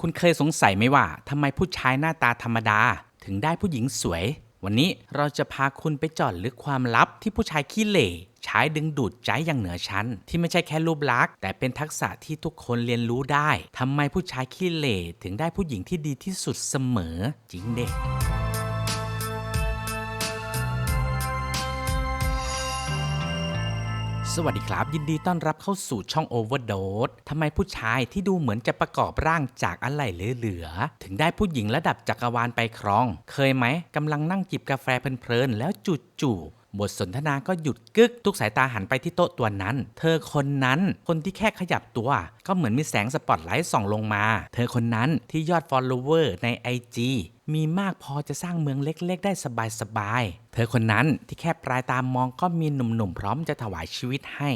คุณเคยสงสัยไหมว่าทำไมผู้ชายหน้าตาธรรมดา ถึงได้ผู้หญิงสวย วันนี้เราจะพาคุณไปจอดลึกความลับที่ผู้ชายขี้เหร่ใช้ดึงดูดใจอย่างเหนือชั้น ที่ไม่ใช่แค่รูปลักษณ์แต่เป็นทักษะที่ทุกคนเรียนรู้ได้ทำไมผู้ชายขี้เหร่ถึงได้ผู้หญิงที่ดีที่สุดเสมอจริงเด็ก สวัสดีครับ ยินดีต้อนรับเข้าสู่ช่อง Overdose ทำไมผู้ชายที่ดูเหมือนจะประกอบร่างจากอะไรเหลือๆถึงได้ผู้หญิงระดับจักรวาลไปครอง เคยไหมกำลังนั่งจิบกาแฟเพลินๆแล้วจู่ๆ บทสนทนาก็หยุดกึก ทุกสายตาหันไปที่โต๊ะตัวนั้น เธอคนนั้น คนที่แค่ขยับตัว ก็เหมือนมีแสงสปอตไลท์ส่องลงมา เธอคนนั้นที่ยอด follower ใน IG มีมากพอจะสร้างเมืองเล็ก ๆ ได้สบายๆ เธอคนนั้นที่แค่ปลายตามองก็มีหนุ่มๆพร้อมจะถวายชีวิตให้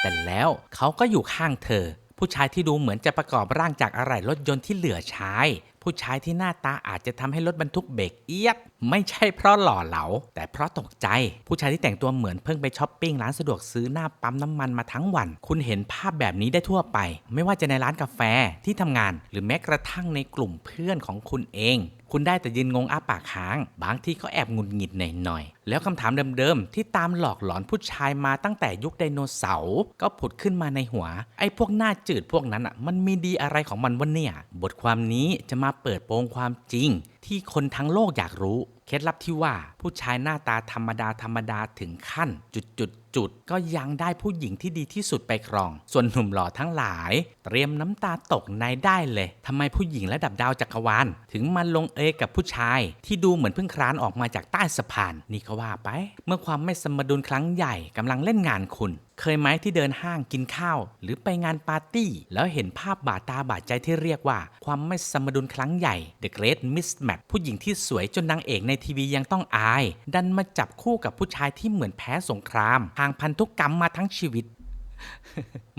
แต่แล้วเขาก็อยู่ข้างเธอ ผู้ชายที่ดูเหมือนจะประกอบร่างจากอะไรรถยนต์ที่เหลือใช้ ผู้ชายที่หน้าตาอาจจะทำให้รถบรรทุกเบรกเอียด ไม่ใช่เพราะหล่อเหลา แต่เพราะตกใจ ผู้ชายที่แต่งตัวเหมือนเพิ่งไปช้อปปิ้งร้านสะดวกซื้อหน้าปั๊มน้ำมันมาทั้งวัน คุณเห็นภาพแบบนี้ได้ทั่วไป ไม่ว่าจะในร้านกาแฟที่ทำงาน หรือแม้กระทั่งในกลุ่มเพื่อนของคุณเอง คุณได้แต่ยืนงงอ้าปากค้าง บางทีก็แอบงุนหงิดหน่อยๆ แล้วคำถามเดิมๆ ที่ตามหลอกหลอนผู้ชายมาตั้งแต่ยุคไดโนเสาร์ก็ผุดขึ้นมาในหัว ไอ้พวกหน้าจืดพวกนั้นอะมันมีดีอะไรของมันวะเนี่ย บทความนี้จะมาเปิดโปงความจริง ที่คนทั้งโลกอยากรู้ เคล็ดลับที่ว่าผู้ชายหน้าตาธรรมดาธรรมดาถึงขั้น จุดจุดจุดๆก็ยังได้ผู้หญิงที่ดีที่สุดไปครอง ส่วนหนุ่มหล่อทั้งหลาย เตรียมน้ำตาตกในได้เลยทำไมผู้หญิงระดับดาวจักรวาลถึงมาลงเอยกับผู้ชาย ที่ดูเหมือนเพิ่งคลานออกมาจากใต้สะพาน นี่ก็ว่าไป เมื่อความไม่สมดุลครั้งใหญ่กำลังเล่นงานคุณเคยไหมที่เดินห้างกินข้าว หรือไปงานปาร์ตี้ แล้วเห็นภาพบาดตาบาดใจที่เรียกว่า ความไม่สมดุลครั้งใหญ่ The Great Mismatch ผู้หญิงที่สวยจนนางเอกในทีวียังต้องอาย ดันมาจับคู่กับผู้ชายที่เหมือนแพ้สงคราม ทางพันธุกรรมมาทั้งชีวิต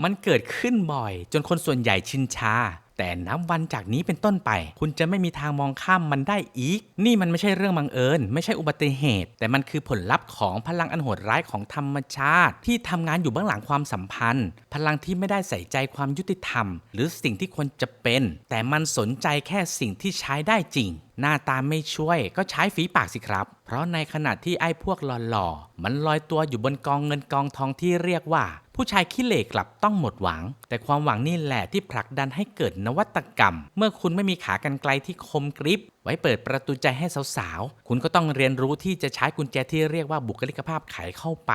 มันเกิดขึ้นบ่อย จนคนส่วนใหญ่ชินชา แต่นับวันจากนี้เป็นต้นไป คุณจะไม่มีทางมองข้ามมันได้อีก นี่มันไม่ใช่เรื่องบังเอิญ ไม่ใช่อุบัติเหตุ แต่มันคือผลลัพธ์ของพลังอันโหดร้ายของธรรมชาติ ที่ทำงานอยู่เบื้องหลังความสัมพันธ์ พลังที่ไม่ได้ใส่ใจความยุติธรรม หรือสิ่งที่ควรจะเป็น แต่มันสนใจแค่สิ่งที่ใช้ได้จริงหน้าตาไม่ช่วยก็ใช้ฝีปากสิครับ เพราะในขณะที่ไอ้พวกหล่อๆ มันลอยตัวอยู่บนกองเงินกองทองที่เรียกว่า ผู้ชายขี้เหล่กลับต้องหมดหวัง แต่ความหวังนี่แหละที่ผลักดันให้เกิดนวัตกรรม เมื่อคุณไม่มีขากรรไกลที่คมกริบ ไว้เปิดประตูใจให้สาวๆ คุณก็ต้องเรียนรู้ที่จะใช้กุญแจที่เรียกว่าบุคลิกภาพไขเข้าไป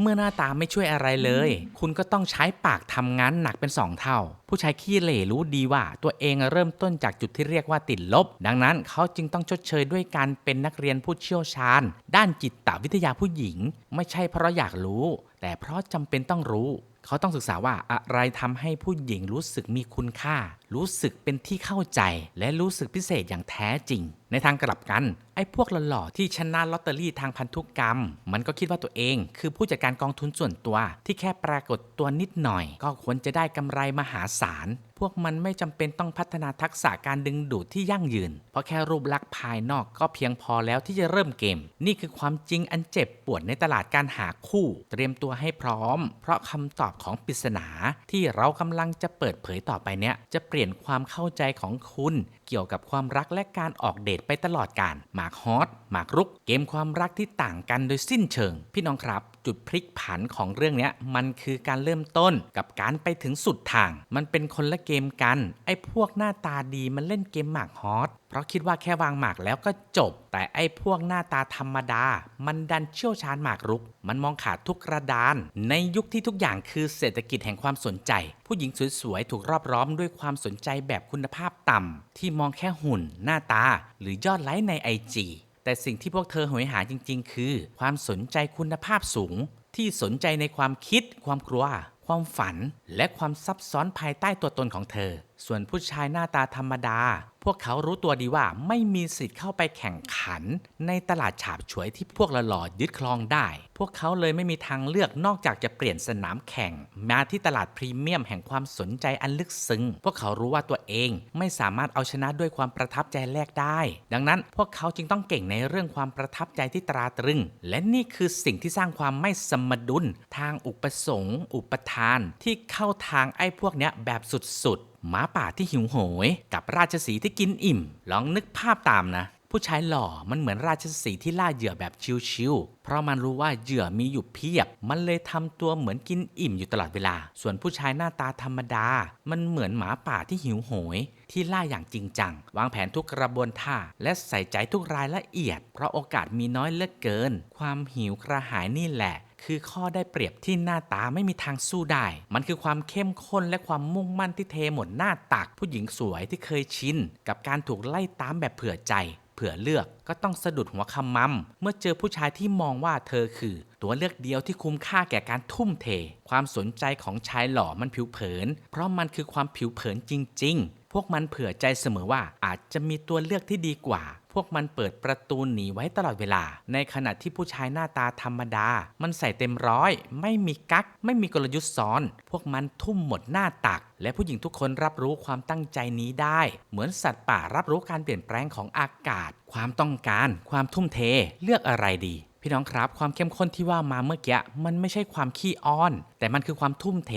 เมื่อหน้าตาไม่ช่วยอะไรเลย คุณก็ต้องใช้ปากทำงานหนักเป็นสองเท่า ผู้ชายขี้เหร่รู้ดีว่า ตัวเองเริ่มต้นจากจุดที่เรียกว่าติดลบ ดังนั้นเขาจึงต้องชดเชยด้วยการเป็นนักเรียนผู้เชี่ยวชาญ ด้านจิตวิทยาผู้หญิง ไม่ใช่เพราะอยากรู้ แต่เพราะจำเป็นต้องรู้ เขาต้องศึกษาว่าอะไรทำให้ผู้หญิงรู้สึกมีคุณค่า รู้สึกเป็นที่เข้าใจ และรู้สึกพิเศษอย่างแท้จริง ในทางกลับกัน ไอ้พวกหล่อๆที่ชนะลอตเตอรี่ทางพันธุกรรม มันก็คิดว่าตัวเอง คือผู้จัดการกองทุนส่วนตัว ที่แค่ปรากฏตัวนิดหน่อย ก็ควรจะได้กำไรมหาศาล พวกมันไม่จำเป็นต้องพัฒนาทักษะการดึงดูดที่ยั่งยืน เพราะแค่รูปลักษณ์ภายนอกก็เพียงพอแล้วที่จะเริ่มเกม นี่คือความจริงอันเจ็บปวดในตลาดการหาคู่ เตรียมตัวให้พร้อม เพราะคำตอบของปริศนา ที่เรากำลังจะเปิดเผยต่อไปเนี้ยจะเปลี่ยนความเข้าใจของคุณ เกี่ยวกับความรักและการออกเดทไปตลอดการหมากฮอตหมากรุก เกมความรักที่ต่างกันโดยสิ้นเชิง พี่น้องครับ จุดพลิกผันของเรื่องนี้มันคือการเริ่มต้นกับการไปถึงสุดทาง มันเป็นคนละเกมกัน ไอ้พวกหน้าตาดีมันเล่นเกมหมากฮอต เพราะคิดว่าแค่วางหมากแล้วก็จบ แต่ไอ้พวกหน้าตาธรรมดา มันดันเชี่ยวชาญหมากรุก มันมองขาดทุกกระดาน ในยุคที่ทุกอย่างคือเศรษฐกิจแห่งความสนใจ ผู้หญิงสวยๆ ถูกรอบล้อมด้วยความสนใจแบบคุณภาพต่ำ ที่มองแค่หุ่น หน้าตา หรือยอดไลค์ในไอจีแต่สิ่งที่พวกเธอหอยหาจริง ๆ คือ ความสนใจคุณภาพสูง ที่สนใจในความคิด ความกลัว ความฝัน และความซับซ้อนภายใต้ตัวตนของเธอ ส่วนผู้ชายหน้าตาธรรมดา พวกเขารู้ตัวดีว่าไม่มีสิทธิ์เข้าไปแข่งขันในตลาดฉาบฉวยที่พวกหล่อยึดครองได้ วกเขาเลยไม่มีทางเลือกนอกจากจะเปลี่ยนสนามแข่ง มาที่ตลาดพรีเมียมแห่งความสนใจอันลึกซึ้ง พวกเขารู้ว่าตัวเองไม่สามารถเอาชนะด้วยความประทับใจแรกได้ ดังนั้นพวกเขาจึงต้องเก่งในเรื่องความประทับใจที่ตราตรึง และนี่คือสิ่งที่สร้างความไม่สมดุล ทางอุปสงค์ อุปทาน ที่เข้าทางไอ้พวกเนี้ยแบบสุดๆหมาป่าที่หิวโหย กับราชสีห์ที่กินอิ่ม ลองนึกภาพตามนะ ผู้ชายหล่อมันเหมือนราชสีห์ที่ล่าเหยื่อแบบชิวๆเพราะมันรู้ว่าเหยื่อมีอยู่เพียบ มันเลยทำตัวเหมือนกินอิ่มอยู่ตลอดเวลา ส่วนผู้ชายหน้าตาธรรมดา มันเหมือนหมาป่าที่หิวโหย ที่ล่าอย่างจริงจัง วางแผนทุกกระบวนท่า และใส่ใจทุกรายละเอียด เพราะโอกาสมีน้อยเหลือเกิน ความหิวกระหายนี่แหละคือข้อได้เปรียบที่หน้าตาไม่มีทางสู้ได้ มันคือความเข้มข้นและความมุ่งมั่นที่เทหมดหน้าตัก ผู้หญิงสวยที่เคยชินกับการถูกไล่ตามแบบเผื่อใจ เผื่อเลือกก็ต้องสะดุดหัวคำมั่มเมื่อเจอผู้ชายที่มองว่าเธอคือ ตัวเลือกเดียวที่คุ้มค่าแก่การทุ่มเท ความสนใจของชายหล่อมันผิวเผิน เพราะมันคือความผิวเผินจริง ๆ พวกมันเผื่อใจเสมอว่าอาจจะมีตัวเลือกที่ดีกว่า พวกมันเปิดประตูหนีไว้ตลอดเวลา ในขณะที่ผู้ชายหน้าตาธรรมดา มันใส่เต็มร้อย ไม่มีกักไม่มีกลยุทธ์ซ้อน พวกมันทุ่มหมดหน้าตัก และผู้หญิงทุกคนรับรู้ความตั้งใจนี้ได้ เหมือนสัตว์ป่ารับรู้การเปลี่ยนแปลงของอากาศ ความต้องการ ความทุ่มเท เลือกอะไรดีพี่น้องครับความเข้มข้นที่ว่ามาเมื่อกี้มันไม่ใช่ความขี้อ้อน แต่มันคือความทุ่มเท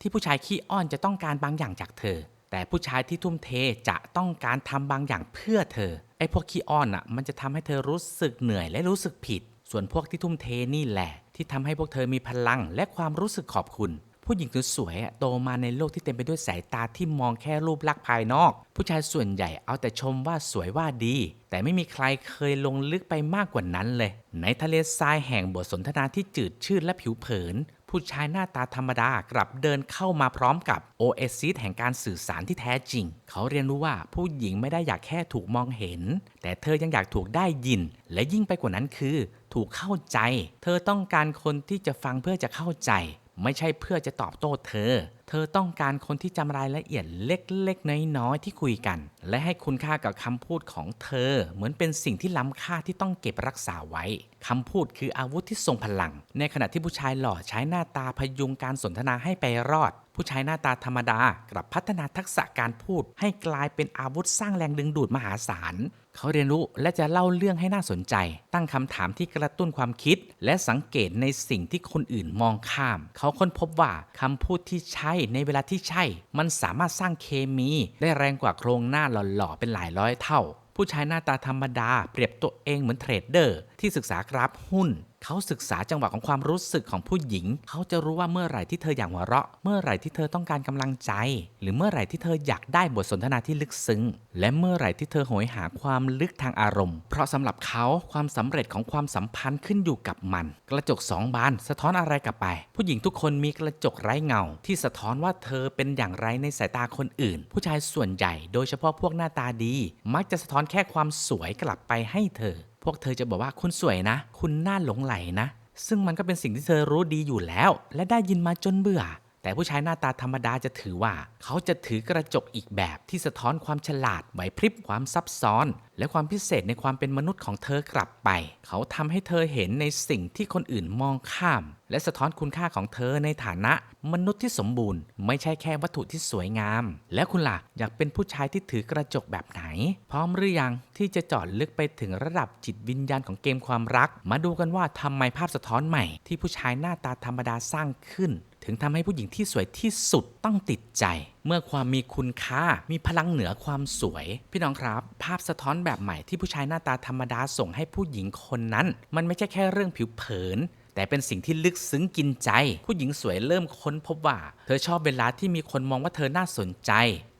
ที่ผู้ชายขี้อ้อนจะต้องการบางอย่างจากเธอ แต่ผู้ชายที่ทุ่มเทจะต้องการทำบางอย่างเพื่อเธอ ไอ้พวกขี้อ้อนอะ มันจะทำให้เธอรู้สึกเหนื่อยและรู้สึกผิด ส่วนพวกที่ทุ่มเทนี่แหละ ที่ทำให้พวกเธอมีพลังและความรู้สึกขอบคุณ ผู้หญิงสวยๆโตมาในโลกที่เต็มไปด้วยสายตาที่มองแค่รูปลักษณ์ภายนอก ผู้ชายส่วนใหญ่เอาแต่ชมว่าสวยว่าดี แต่ไม่มีใครเคยลงลึกไปมากกว่านั้นเลย ในทะเลทรายแห่งบทสนทนาที่จืดชืดและผิวเผิน ผู้ชายหน้าตาธรรมดากลับเดินเข้ามาพร้อมกับโอเอซิสแห่งการสื่อสารที่แท้จริง เขาเรียนรู้ว่าผู้หญิงไม่ได้อยากแค่ถูกมองเห็น แต่เธอยังอยากถูกได้ยิน และยิ่งไปกว่านั้นคือ ถูกเข้าใจ เธอต้องการคนที่จะฟังเพื่อจะเข้าใจ ไม่ใช่เพื่อจะตอบโต้เธอ เธอต้องการคนที่จำรายละเอียดเล็กๆ น้อยๆที่คุยกันและให้คุณค่ากับคำพูดของเธอ เหมือนเป็นสิ่งที่ล้ำค่าที่ต้องเก็บรักษาไว้คำพูดคืออาวุธที่ทรงพลัง ในขณะที่ผู้ชายหล่อใช้หน้าตาพยุงการสนทนาให้ไปรอด ผู้ชายหน้าตาธรรมดากลับพัฒนาทักษะการพูด ให้กลายเป็นอาวุธสร้างแรงดึงดูดมหาศาลเขาเรียนรู้และจะเล่าเรื่องให้น่าสนใจ ตั้งคำถามที่กระตุ้นความคิด และสังเกตในสิ่งที่คนอื่นมองข้าม เขาค้นพบว่าคำพูดที่ใช่ในเวลาที่ใช่ มันสามารถสร้างเคมี ได้แรงกว่าโครงหน้าหล่อๆ เป็นหลายร้อยเท่า ผู้ชายหน้าตาธรรมดา เปรียบตัวเองเหมือนเทรดเดอร์ ที่ศึกษากราฟหุ้น เขาศึกษาจังหวะของความรู้สึกของผู้หญิง เขาจะรู้ว่าเมื่อไหร่ที่เธออยากหัวเราะ เมื่อไหร่ที่เธอต้องการกำลังใจ หรือเมื่อไหร่ที่เธออยากได้บทสนทนาที่ลึกซึ้ง และเมื่อไหร่ที่เธอโหยหาความลึกทางอารมณ์ เพราะสำหรับเขาความสำเร็จของความสัมพันธ์ขึ้นอยู่กับมัน กระจกสองบานสะท้อนอะไรกลับไป ผู้หญิงทุกคนมีกระจกไร้เงา ที่สะท้อนว่าเธอเป็นอย่างไรในสายตาคนอื่น ผู้ชายส่วนใหญ่ โดยเฉพาะพวกหน้าตาดี มักจะสะท้อนแค่ความสวยกลับไปให้เธอ พวกเธอจะบอกว่าคุณสวยนะ คุณน่าหลงไหลนะ ซึ่งมันก็เป็นสิ่งที่เธอรู้ดีอยู่แล้ว และได้ยินมาจนเบื่อ แต่ผู้ชายหน้าตาธรรมดาจะถือว่า เขาจะถือกระจกอีกแบบที่สะท้อนความฉลาดไหวพริบความซับซ้อน และความพิเศษในความเป็นมนุษย์ของเธอกลับไป เขาทำให้เธอเห็นในสิ่งที่คนอื่นมองข้าม และสะท้อนคุณค่าของเธอในฐานะ มนุษย์ที่สมบูรณ์ ไม่ใช่แค่วัตถุที่สวยงาม แล้วคุณล่ะอยากเป็นผู้ชายที่ถือกระจกแบบไหน พร้อมหรือยังที่จะจอดลึกไปถึงระดับจิตวิญญาณของเกมความรัก มาดูกันว่าทำไมภาพสะท้อนใหม่ ที่ผู้ชายหน้าตาธรรมดาสร้างขึ้น ถึงทำให้ผู้หญิงที่สวยที่สุดต้องติดใจ เมื่อความมีคุณค่ามีพลังเหนือความสวย พี่น้องครับ ภาพสะท้อนแบบใหม่ที่ผู้ชายหน้าตาธรรมดาส่งให้ผู้หญิงคนนั้น มันไม่ใช่แค่เรื่องผิวเผินแต่เป็นสิ่งที่ลึกซึ้งกินใจ ผู้หญิงสวยเริ่มค้นพบว่า เธอชอบเวลาที่มีคนมองว่าเธอน่าสนใจ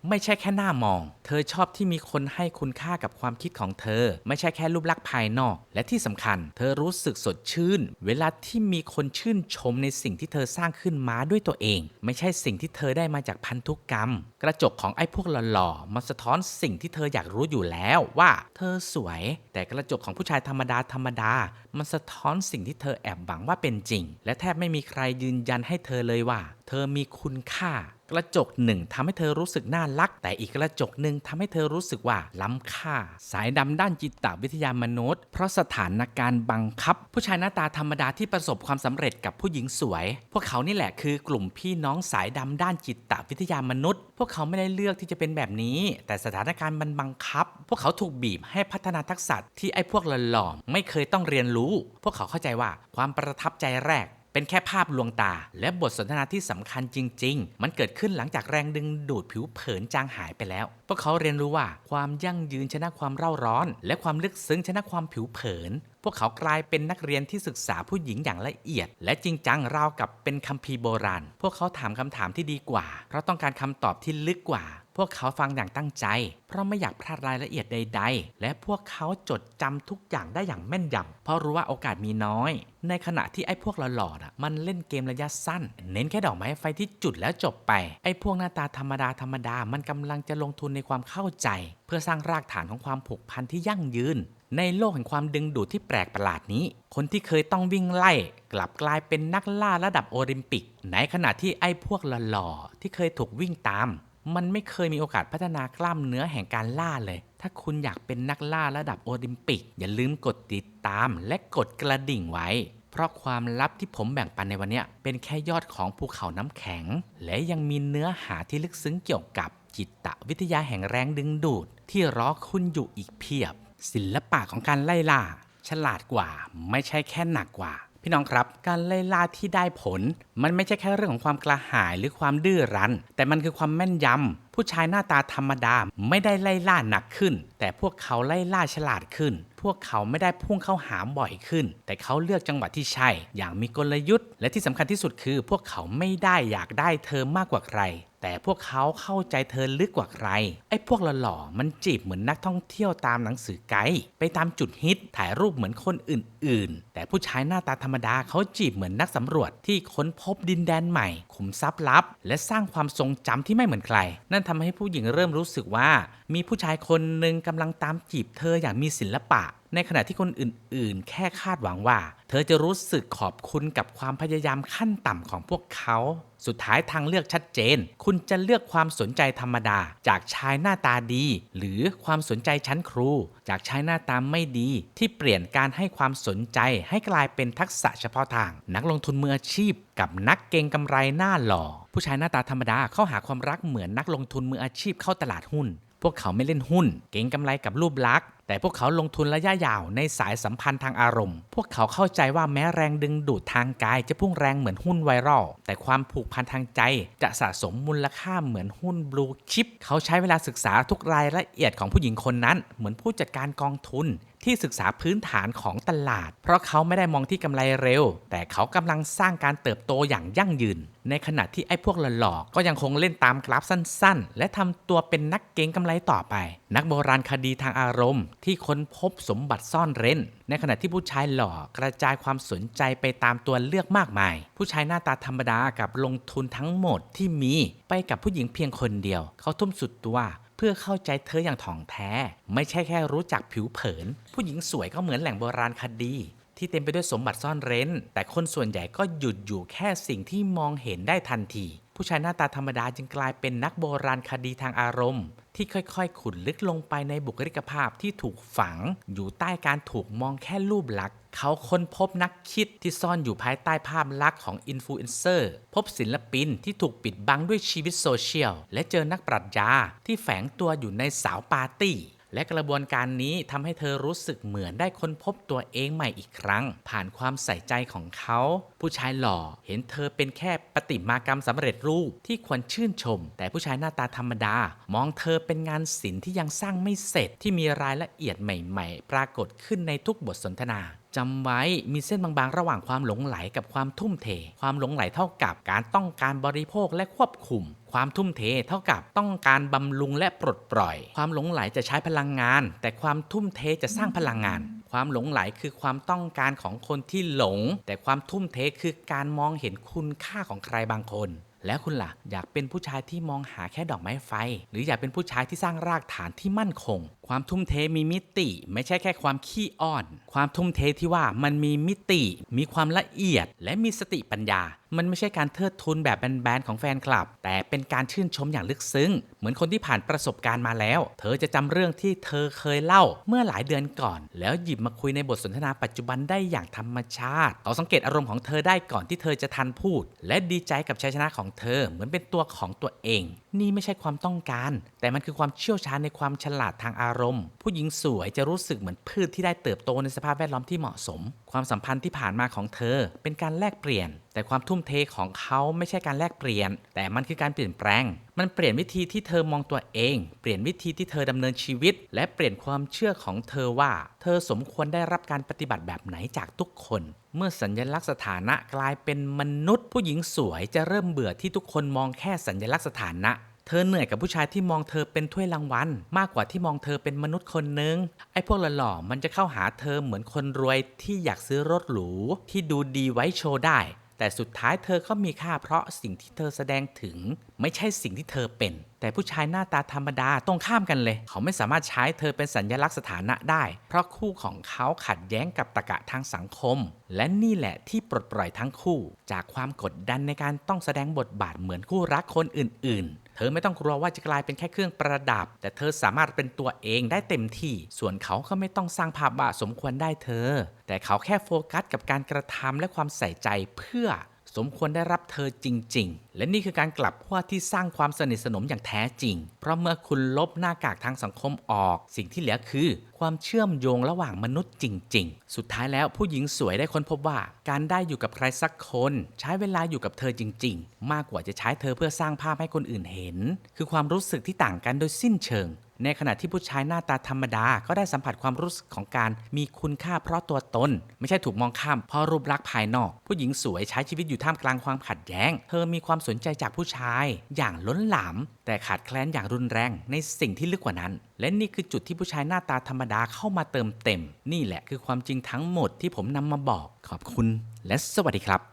ไม่ใช่แค่หน้ามอง เธอชอบที่มีคนให้คุณค่ากับความคิดของเธอ ไม่ใช่แค่รูปลักษณ์ภายนอก และที่สำคัญ เธอรู้สึกสดชื่น เวลาที่มีคนชื่นชมในสิ่งที่เธอสร้างขึ้นมาด้วยตัวเอง ไม่ใช่สิ่งที่เธอได้มาจากพันธุกรรม กระจกของไอ้พวกหล่อๆมาสะท้อนสิ่งที่เธออยากรู้อยู่แล้วว่า เธอสวย แต่กระจกของผู้ชายธรรมดาธรรมดามันสะท้อนสิ่งที่เธอแอบหวังว่าเป็นจริง และแทบไม่มีใครยืนยันให้เธอเลยว่า เธอมีคุณค่า กระจกหนึ่งทำให้เธอรู้สึกน่ารัก แต่อีกกระจกหนึ่งทำให้เธอรู้สึกว่าล้ำค่า สายดำด้านจิตวิทยามนุษย์ เพราะสถานการณ์บังคับ ผู้ชายหน้าตาธรรมดาที่ประสบความสำเร็จกับผู้หญิงสวย พวกเขานี่แหละคือกลุ่มพี่น้องสายดำด้านจิตวิทยามนุษย์ พวกเขาไม่ได้เลือกที่จะเป็นแบบนี้ แต่สถานการณ์มันบังคับ พวกเขาถูกบีบให้พัฒนาทักษะที่ไอ้พวกหล่อๆไม่เคยต้องเรียนรู้ พวกเขาเข้าใจว่าความประทับใจแรก เป็นแค่ภาพลวงตา และบทสนทนาที่สำคัญจริง ๆ มันเกิดขึ้นหลังจากแรงดึงดูดผิวเผินจางหายไปแล้ว พวกเขาเรียนรู้ว่าความยั่งยืนชนะความเร่าร้อน และความลึกซึ้งชนะความผิวเผิน พวกเขากลายเป็นนักเรียนที่ศึกษาผู้หญิงอย่างละเอียด และจริงจังราวกับเป็นคัมภีร์โบราณ พวกเขาถามคำถามที่ดีกว่า เพราะต้องการคำตอบที่ลึกกว่า พวกเขาฟังอย่างตั้งใจ เพราะไม่อยากพลาดรายละเอียดใด ๆ และพวกเขาจดจำทุกอย่างได้อย่างแม่นยำเพราะรู้ว่าโอกาสมีน้อย ในขณะที่ไอ้พวกหล่อๆน่ะมันเล่นเกมระยะสั้น เน้นแค่ดอกไม้ไฟที่จุดแล้วจบไป ไอ้พวกหน้าตาธรรมดาธรรมดามันกำลังจะลงทุนในความเข้าใจ เพื่อสร้างรากฐานของความผูกพันที่ยั่งยืน ในโลกแห่งความดึงดูดที่แปลกประหลาดนี้ คนที่เคยต้องวิ่งไล่ กลับกลายเป็นนักล่าระดับโอลิมปิก ในขณะที่ไอ้พวกหล่อๆที่เคยถูกวิ่งตาม มันไม่เคยมีโอกาสพัฒนากล้ามเนื้อแห่งการล่าเลย ถ้าคุณอยากเป็นนักล่าระดับโอลิมปิก อย่าลืมกดติดตามและกดกระดิ่งไว้ เพราะความลับที่ผมแบ่งปันในวันนี้เป็นแค่ยอดของภูเขาน้ำแข็ง และยังมีเนื้อหาที่ลึกซึ้งเกี่ยวกับจิตวิทยาแห่งแรงดึงดูด ที่รอคุณอยู่อีกเพียบ ศิลปะของการไล่ล่า ฉลาดกว่า ไม่ใช่แค่หนักกว่า พี่น้องครับ การไล่ล่าที่ได้ผล มันไม่ใช่แค่เรื่องของความกระหายหรือความดื้อรั้น แต่มันคือความแม่นยำผู้ชายหน้าตาธรรมดาไม่ได้ไล่ล่าหนักขึ้น แต่พวกเขาไล่ล่าฉลาดขึ้น พวกเขาไม่ได้พุ่งเข้าหาบ่อยขึ้น แต่เขาเลือกจังหวะที่ใช่อย่างมีกลยุทธ์ และที่สำคัญที่สุดคือ พวกเขาไม่ได้อยากได้เธอมากกว่าใคร แต่พวกเขาเข้าใจเธอลึกกว่าใคร ไอ้พวกหล่อๆมันจีบเหมือนนักท่องเที่ยวตามหนังสือไกด์ไปตามจุดฮิตถ่ายรูปเหมือนคนอื่น ๆ แต่ผู้ชายหน้าตาธรรมดาเขาจีบเหมือนนักสำรวจที่ค้นพบดินแดนใหม่ ขุมทรัพย์ลับ และสร้างความทรงจำที่ไม่เหมือนใคร นั่นทำให้ผู้หญิงเริ่มรู้สึกว่า มีผู้ชายคนหนึ่งกำลังตามจีบเธออย่างมีศิลปะในขณะที่คนอื่นๆ แค่คาดหวังว่า เธอจะรู้สึกขอบคุณกับความพยายามขั้นต่ำของพวกเขา สุดท้ายทางเลือกชัดเจน คุณจะเลือกความสนใจธรรมดา จากชายหน้าตาดี หรือความสนใจชั้นครู จากชายหน้าตาไม่ดี ที่เปลี่ยนการให้ความสนใจให้กลายเป็นทักษะเฉพาะทาง นักลงทุนมืออาชีพ กับนักเก็งกำไรหน้าหล่อ ผู้ชายหน้าตาธรรมดาเข้าหาความรักเหมือนนักลงทุนมืออาชีพเข้าตลาดหุ้น พวกเขาไม่เล่นหุ้น เก่งกำไรกับรูปลักษณ์ แต่พวกเขาลงทุนระยะยาวในสายสัมพันธ์ทางอารมณ์ พวกเขาเข้าใจว่าแม้แรงดึงดูดทางกายจะพุ่งแรงเหมือนหุ้นไวรัล แต่ความผูกพันทางใจจะสะสมมูลค่าเหมือนหุ้นบลูชิป เขาใช้เวลาศึกษาทุกรายละเอียดของผู้หญิงคนนั้น เหมือนผู้จัดการกองทุน ที่ศึกษาพื้นฐานของตลาด เพราะเขาไม่ได้มองที่กำไรเร็ว แต่เขากำลังสร้างการเติบโตอย่างยั่งยืน ในขณะที่ไอ้พวกหลอๆก็ยังคงเล่นตามกราฟสั้นๆ และทำตัวเป็นนักเก็งกำไรต่อไป นักโบราณคดีทางอารมณ์ ที่ค้นพบสมบัติซ่อนเร้น ในขณะที่ผู้ชายหล่อกระจายความสนใจไปตามตัวเลือกมากมาย ผู้ชายหน้าตาธรรมดากับลงทุนทั้งหมดที่มีไปกับผู้หญิงเพียงคนเดียว เขาทุ่มสุดตัว เพื่อเข้าใจเธออย่างถ่องแท้ ไม่ใช่แค่รู้จักผิวเผิน ผู้หญิงสวยก็เหมือนแหล่งโบราณคดี ที่เต็มไปด้วยสมบัติซ่อนเร้น แต่คนส่วนใหญ่ก็หยุดอยู่แค่สิ่งที่มองเห็นได้ทันที ผู้ชายหน้าตาธรรมดาจึงกลายเป็นนักโบราณคดีทางอารมณ์ ที่ค่อยๆ ขุดลึกลงไปในบุคลิกภาพที่ถูกฝัง อยู่ใต้การถูกมองแค่รูปลักษณ์เขาค้นพบนักคิดที่ซ่อนอยู่ภายใต้ภาพลักษณ์ของอินฟลูเอนเซอร์ พบศิลปินที่ถูกปิดบังด้วยชีวิตโซเชียล และเจอนักปรัชญาที่แฝงตัวอยู่ในสาวปาร์ตี้ และกระบวนการนี้ทำให้เธอรู้สึกเหมือนได้ค้นพบตัวเองใหม่อีกครั้ง ผ่านความใส่ใจของเขา ผู้ชายหล่อเห็นเธอเป็นแค่ปฏิมากรรมสำเร็จรูปที่ควรชื่นชม แต่ผู้ชายหน้าตาธรรมดา มองเธอเป็นงานศิลป์ที่ยังสร้างไม่เสร็จที่มีรายละเอียดใหม่ ๆ ปรากฏขึ้นในทุกบทสนทนาจำไว้มีเส้นบางๆ ระหว่างความหลงไหลกับความทุ่มเท ความหลงไหลเท่ากับการต้องการบริโภคและควบคุม ความทุ่มเทเท่ากับต้องการบำรุงและปลดปล่อย ความหลงไหลจะใช้พลังงาน แต่ความทุ่มเทจะสร้างพลังงาน ความหลงไหลคือความต้องการของคนที่หลง แต่ความทุ่มเทคือการมองเห็นคุณค่าของใครบางคนแล้วคุณล่ะ อยากเป็นผู้ชายที่มองหาแค่ดอกไม้ไฟ หรืออยากเป็นผู้ชายที่สร้างรากฐานที่มั่นคง ความทุ่มเทมีมิติ ไม่ใช่แค่ความขี้อ้อน ความทุ่มเทที่ว่ามันมีมิติ มีความละเอียด และมีสติปัญญา มันไม่ใช่การเทิดทุนแบบแบนๆของแฟนคลับ แต่เป็นการชื่นชมอย่างลึกซึ้ง เหมือนคนที่ผ่านประสบการณ์มาแล้ว เธอจะจำเรื่องที่เธอเคยเล่าเมื่อหลายเดือนก่อน แล้วหยิบมาคุยในบทสนทนาปัจจุบันได้อย่างธรรมชาติเขาสังเกตอารมณ์ของเธอได้ก่อนที่เธอจะทันพูด และดีใจกับชัยชนะของเธอเหมือนเป็นตัวของตัวเอง นี่ไม่ใช่ความต้องการ แต่มันคือความเชี่ยวชาญในความฉลาดทางอารารมณ์ ผู้หญิงสวยจะรู้สึกเหมือนพืชที่ได้เติบโตในสภาพแวดล้อมที่เหมาะสม ความสัมพันธ์ที่ผ่านมาของเธอ เป็นการแลกเปลี่ยน แต่ความทุ่มเทของเขาไม่ใช่การแลกเปลี่ยน แต่มันคือการเปลี่ยนแปลง มันเปลี่ยนวิธีที่เธอมองตัวเอง เปลี่ยนวิธีที่เธอดำเนินชีวิต และเปลี่ยนความเชื่อของเธอว่า เธอสมควรได้รับการปฏิบัติแบบไหนจากทุกคน เมื่อสัญลักษณ์สถานะกลายเป็นมนุษย์ ผู้หญิงสวยจะเริ่มเบื่อที่ทุกคนมองแค่สัญลักษณ์สถานะ เธอเหนื่อยกับผู้ชายที่มองเธอเป็นถ้วยรางวัลมากกว่าที่มองเธอเป็นมนุษย์คนหนึ่งไอ้พวกหล่อๆมันจะเข้าหาเธอเหมือนคนรวยที่อยากซื้อรถหรูที่ดูดีไว้โชว์ได้ แต่สุดท้ายเธอก็มีค่าเพราะสิ่งที่เธอแสดงถึง ไม่ใช่สิ่งที่เธอเป็น แต่ผู้ชายหน้าตาธรรมดาตรงข้ามกันเลย เขาไม่สามารถใช้เธอเป็นสัญลักษณ์สถานะได้ เพราะคู่ของเขาขัดแย้งกับตรรกะทางสังคม และนี่แหละที่ปลดปล่อยทั้งคู่ จากความกดดันในการต้องแสดงบทบาทเหมือนคู่รักคนอื่น ๆ ธอไม่ต้องกลัวว่าจะกลายเป็นแค่เครื่องประดับ แต่เธอสามารถเป็นตัวเองได้เต็มที่ ส่วนเขาก็ไม่ต้องสร้างภาพว่าสมควรได้เธอ แต่เขาแค่โฟกัสกับการกระทำและความใส่ใจเพื่อสมควรได้รับเธอจริง ๆและนี่คือการกลับขั้วที่สร้างความสนิทสนมอย่างแท้จริง เพราะเมื่อคุณลบหน้ากากทางสังคมออก สิ่งที่เหลือคือ ความเชื่อมโยงระหว่างมนุษย์จริง ๆ สุดท้ายแล้วผู้หญิงสวยได้ค้นพบว่า การได้อยู่กับใครสักคน ใช้เวลาอยู่กับเธอจริง ๆ มากกว่าจะใช้เธอเพื่อสร้างภาพให้คนอื่นเห็น คือความรู้สึกที่ต่างกันโดยสิ้นเชิง ในขณะที่ผู้ชายหน้าตาธรรมดาก็ได้สัมผัสความรู้สึกของการมีคุณค่าเพราะตัวตน ไม่ใช่ถูกมองข้ามเพราะรูปลักษณ์ภายนอก ผู้หญิงสวยใช้ชีวิตอยู่ท่ามกลางความขัดแย้ง เธอมีความสนใจจากผู้ชายอย่างล้นหลาม แต่ขาดแคลนอย่างรุนแรงในสิ่งที่ลึกกว่านั้น และนี่คือจุดที่ผู้ชายหน้าตาธรรมดาเข้ามาเติมเต็ม นี่แหละคือความจริงทั้งหมดที่ผมนำมาบอกขอบคุณ และสวัสดีครับ